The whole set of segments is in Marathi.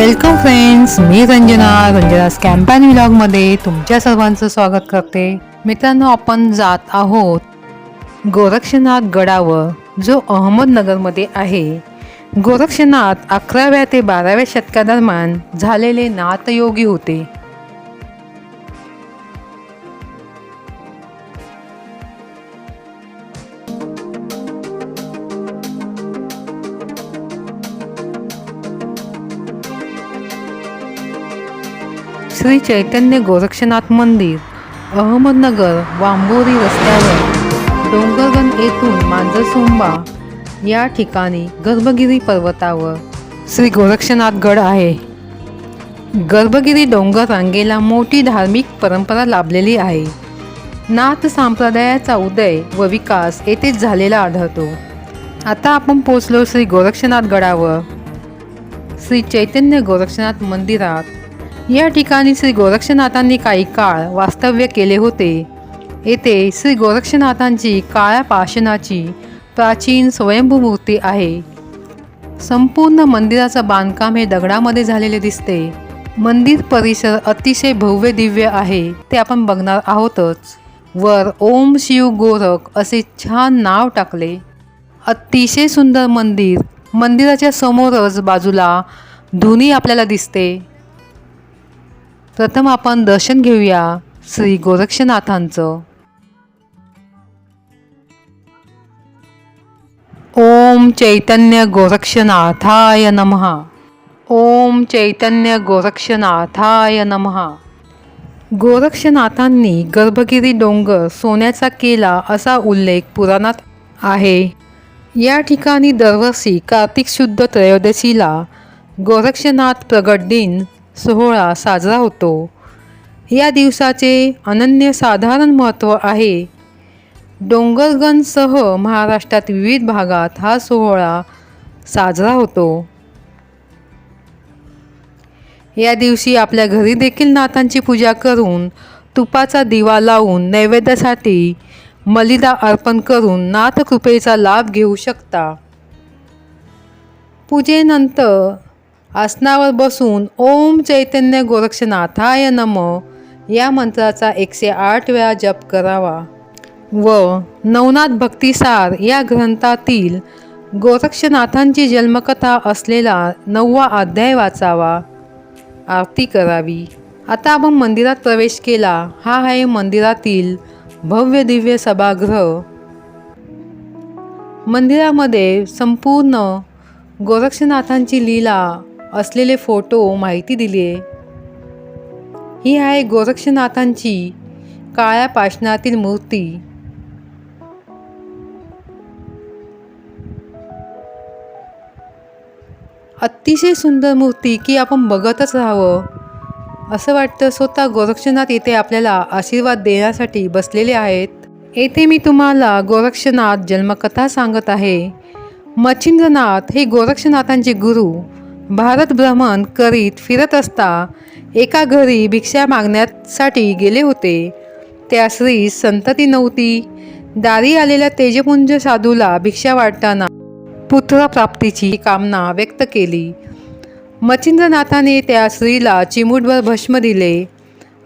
वेलकम फ्रेंड्स मी रंजना. रंजना कॅम्पॅन व्लॉगमध्ये तुमच्या सर्वांचं स्वागत करते. मित्रांनो आपण जात आहोत गोरक्षनाथ गडावर जो अहमदनगरमध्ये आहे. गोरक्षनाथ अकराव्या ते बाराव्या शतकादरम्यान झालेले नाथयोगी होते. श्री चैतन्य गोरक्षनाथ मंदिर अहमदनगर वांबोरी रस्त्यावर डोंगरगण येथून मांजरसोंबा या ठिकाणी गर्भगिरी पर्वतावर श्री गोरक्षनाथ गड आहे. गर्भगिरी डोंगर रांगेला मोठी धार्मिक परंपरा लाभलेली आहे. नाथ संप्रदायाचा उदय व विकास येथेच झालेला आढळतो. आता आपण पोचलो श्री गोरक्षनाथ गडावर. श्री चैतन्य गोरक्षनाथ मंदिरात या ठिकाणी श्री गोरक्षनाथांनी काही काळ वास्तव्य केले होते. येथे श्री गोरक्षनाथांची काळ्या पाषणाची प्राचीन स्वयंभू मूर्ती आहे. संपूर्ण मंदिराचं बांधकाम हे दगडामध्ये झालेले दिसते. मंदिर परिसर अतिशय भव्य दिव्य आहे ते आपण बघणार आहोतच. वर ओम शिव गोरख असे छान नाव टाकले. अतिशय सुंदर मंदिर. मंदिराच्या समोरच बाजूला धुनी आपल्याला दिसते. प्रथम आपण दर्शन घेऊया श्री गोरक्षनाथांचं. ओम चैतन्य गोरक्षनाथाय नमः. ओम चैतन्य गोरक्षनाथाय नमः. गोरक्षनाथांनी गर्भगिरी डोंगर सोन्याचा केला असा उल्लेख पुराणात आहे. या ठिकाणी दरवर्षी कार्तिक शुद्ध त्रयोदशीला गोरक्षनाथ प्रगट दिन सोहळा साजरा होतो. या दिवसाचे अनन्यसाधारण महत्त्व आहे. डोंगरगणसह महाराष्ट्रात विविध भागात हा सोहळा साजरा होतो. या दिवशी आपल्या घरी देखील नाथांची पूजा करून तुपाचा दिवा लावून नैवेद्यासाठी मलिदा अर्पण करून नाथकृपेचा लाभ घेऊ शकता. पूजेनंतर आसनावर बसून ओम चैतन्य गोरक्षनाथाय नम या मंत्राचा एकशे आठ वेळा जप करावा. व नवनाथ भक्तिसार या ग्रंथातील गोरक्षनाथांची जन्मकथा असलेला नववा अध्याय वाचावा. आरती करावी. आता आपण मंदिरात प्रवेश केला. हा आहे मंदिरातील भव्य दिव्य सभागृह. मंदिरामध्ये संपूर्ण गोरक्षनाथांची लीला असलेले फोटो माहिती दिली आहे ही आहे गोरक्षनाथांची काळ्या पाषाणातील मूर्ती. अतिशय सुंदर मूर्ती की आपण बघतच राहावं. असं वाटतं स्वतः गोरक्षनाथ येथे आपल्याला आशीर्वाद देण्यासाठी बसलेले आहेत. येथे मी तुम्हाला गोरक्षनाथ जन्मकथा सांगत आहे. मच्छिंद्रनाथ हे गोरक्षनाथांचे गुरु. भारत भ्रमण करीत फिरत असता एका घरी भिक्षा मागण्यासाठी गेले होते. त्या स्त्री संतती नव्हती. दारी आलेल्या तेजपुंज साधूला भिक्षा वाटताना पुत्रप्राप्तीची कामना व्यक्त केली. मच्छिंद्रनाथाने त्या स्त्रीला चिमूटभर भस्म दिले.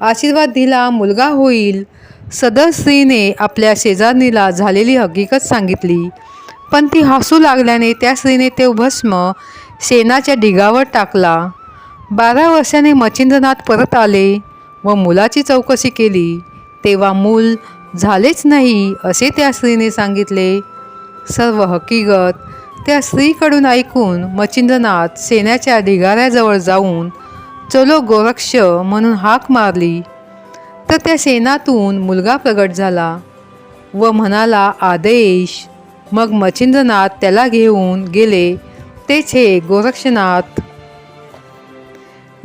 आशीर्वाद दिला मुलगा होईल. सदर स्त्रीने आपल्या शेजारणीला झालेली हकीकत सांगितली. पण ती हसू लागल्याने त्या स्त्रीने ते भस्म शेणाच्या ढिगावर टाकला. बारा वर्षाने मच्छिंद्रनाथ परत आले व मुलाची चौकशी केली. तेव्हा मूल झालेच नाही असे त्या स्त्रीने सांगितले. सर्व हकीकत त्या स्त्रीकडून ऐकून मच्छिंद्रनाथ सेनाच्या ढिगाऱ्याजवळ जाऊन चलो गोरक्ष म्हणून हाक मारली. तर त्या सेनातून मुलगा प्रगट झाला व म्हणाला आदेश. मग मच्छिंद्रनाथ त्याला घेऊन गेले तेच हे गोरक्षनाथ.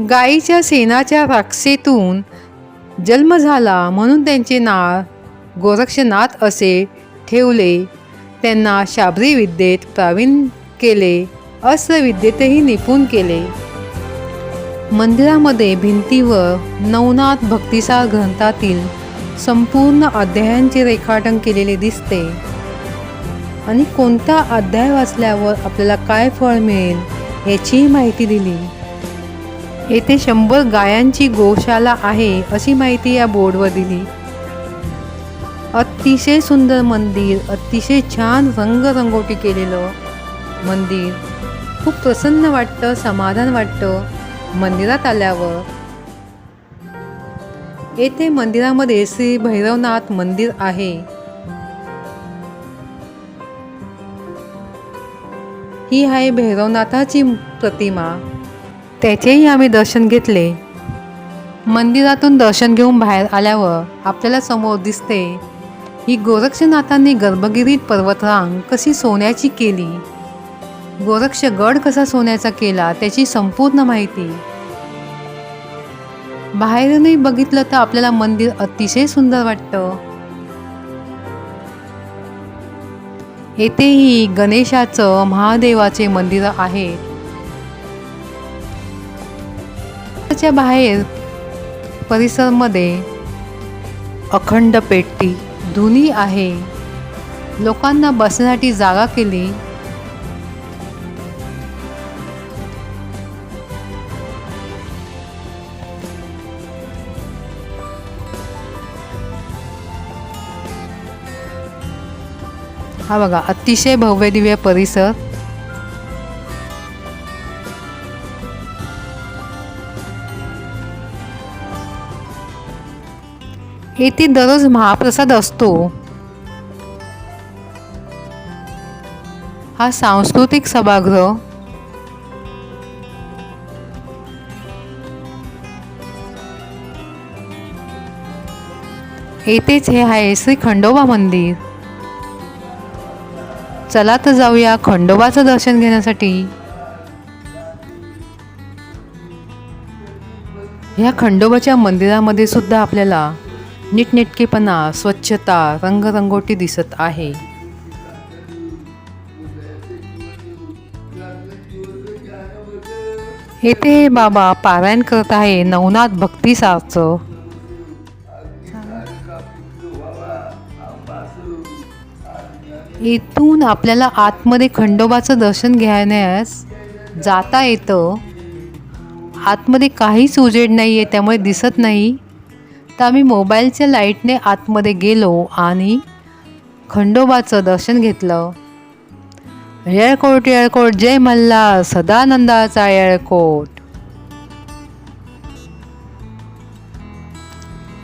गाईच्या सेनाच्या राक्षेतून जन्म झाला म्हणून त्यांचे नाव गोरक्षनाथ असे ठेवले. त्यांना शाबरी विद्येत प्रावीण केले अस्त्रविद्येतही निपुण केले. मंदिरामध्ये भिंतीवर नवनाथ भक्तिसार ग्रंथातील संपूर्ण अध्यायांचे रेखाटन केलेले दिसते. आणि कोणता अध्याय वाचल्यावर आपल्याला काय फळ मिळेल याचीही माहिती दिली. येथे शंभर गायांची गोशाला आहे अशी माहिती या बोर्डवर दिली. अतिशय सुंदर मंदिर अतिशय छान रंगरंगोटी केलेलं मंदिर. खूप प्रसन्न वाटतं समाधान वाटतं मंदिरात आल्यावर. येथे मंदिरामध्ये श्री भैरवनाथ मंदिर आहे. ही आहे भैरवनाथाची प्रतिमा. त्याचेही आम्ही दर्शन घेतले. मंदिरातून दर्शन घेऊन बाहेर आल्यावर आपल्याला समोर दिसते ही गोरक्षनाथांनी गर्भगिरीत पर्वतरांग कशी सोन्याची केली? गोरक्षगड कसा सोन्याचा केला त्याची संपूर्ण माहिती. बाहेरूनही बघितलं तर आपल्याला मंदिर अतिशय सुंदर वाटतं. येथेही गणेशाचं महादेवाचे मंदिर आहे. त्याच्या बाहेर परिसरमध्ये अखंड पेटी धुनी आहे. लोकांना बसण्यासाठी जागा केली. हा बघा अतिशय भव्य दिव्य परिसर. येथे दररोज महाप्रसाद असतो. हा सांस्कृतिक सभागृह. येथेच हे आहे श्री खंडोबा मंदिर. चला तर जाऊया खंडोबाचं दर्शन घेण्यासाठी. ह्या खंडोबाच्या मंदिरामध्ये सुद्धा आपल्याला नीटनेटकेपणा स्वच्छता रंगरंगोटी दिसत आहे. येथे हे बाबा पारायण करत आहे नवनाथ भक्तीसारचं. इथून आपल्याला आतमध्ये खंडोबाचं दर्शन घेण्यास जाता येतं. आतमध्ये काहीच उजेड नाही आहे त्यामुळे दिसत नाही. तर आम्ही मोबाईलच्या लाईटने आतमध्ये गेलो आणि खंडोबाचं दर्शन घेतलं. येळकोट येळकोट जय मल्हार सदानंदाचा येळकोट.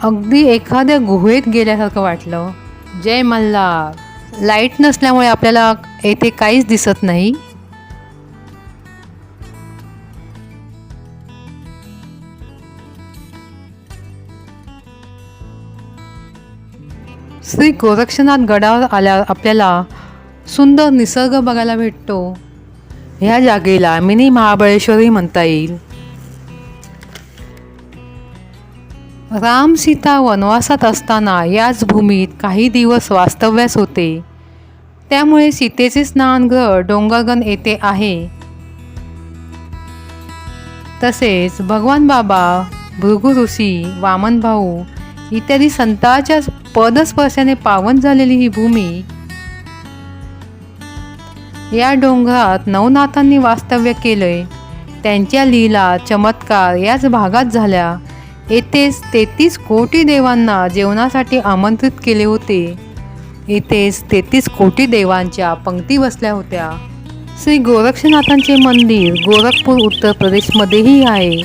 अगदी एखाद्या गुहेत गेल्यासारखं वाटलं. जय मल्हार लाइट नसल्यामुळे आपल्याला येथे काहीच दिसत नाही. श्री गोरक्षनाथ गडावर आल्यावर आपल्याला सुंदर निसर्ग बघायला भेटतो. ह्या जागेला मिनी महाबळेश्वरही म्हणता येईल. राम सीता वनवासात असताना याच भूमीत काही दिवस वास्तव्यास होते. त्यामुळे सीतेचे स्नानगृह डोंगरगण येथे आहे. तसेच भगवान बाबा भृगु ऋषी वामन भाऊ इत्यादी संतांच्या पदस्पर्शाने पावन झालेली ही भूमी या डोंगरात नवनाथांनी वास्तव्य केलंय. त्यांच्या लीला चमत्कार याच भागात झाल्या. येथेच तेहतीस कोटी देवांना जेवणासाठी आमंत्रित केले होते. येथेच तेहतीस कोटी देवांच्या पंक्ती बसल्या होत्या. श्री गोरक्षनाथांचे मंदिर गोरखपूर उत्तर प्रदेशमध्येही आहे.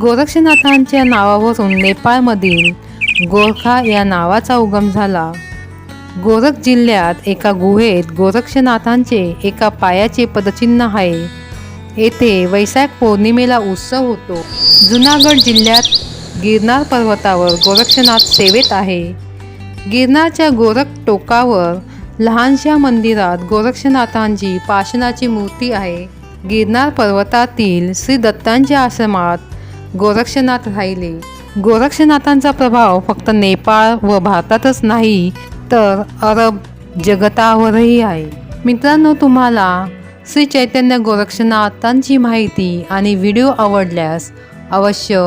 गोरक्षनाथांच्या नावावरून नेपाळमधील गोरखा या नावाचा उगम झाला. गोरख जिल्ह्यात एका गुहेत गोरक्षनाथांचे एका पायाचे पदचिन्ह आहे. येथे वैशाख पौर्णिमेला उत्सव होतो. जुनागड जिल्ह्यात गिरनार पर्वतावर गोरक्षनाथ सेवेत आहे. गिरनारच्या गोरख टोकावर लहानशा मंदिरात गोरक्षनाथांची पाषणाची मूर्ती आहे. गिरनार पर्वतातील श्री दत्तांच्या आश्रमात गोरक्षनाथ राहिले. गोरक्षनाथांचा प्रभाव फक्त नेपाळ व भारतातच नाही तर अरब जगतावरही आहे. मित्रांनो तुम्हाला श्री चैतन्य गोरक्षनाथांची माहिती आणि व्हिडिओ आवडल्यास अवश्य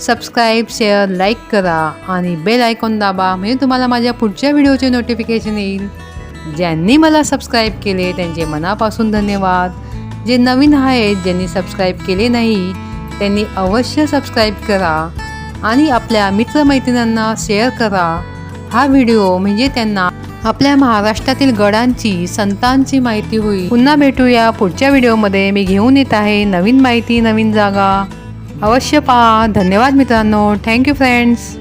सबस्क्राईब शेअर लाईक करा आणि बेल आयकॉन दाबा म्हणजे तुम्हाला माझ्या पुढच्या व्हिडिओचे नोटिफिकेशन येईल. ज्यांनी मला सबस्क्राईब केले त्यांचे मनापासून धन्यवाद. जे नवीन आहेत ज्यांनी सबस्क्राईब केले नाही त्यांनी अवश्य सबस्क्राईब करा आणि आपल्या मित्रमैत्रिणींना शेअर करा. हा व्हिडिओ म्हणजे त्यांना आपल्या महाराष्ट्रातील गडांची संतांची माहिती होईल. पुन्हा भेटूया पुढच्या व्हिडिओमध्ये. मी घेऊन येत आहे नवीन माहिती नवीन जागा. अवश्य पहा. धन्यवाद मित्रांनो. Thank you friends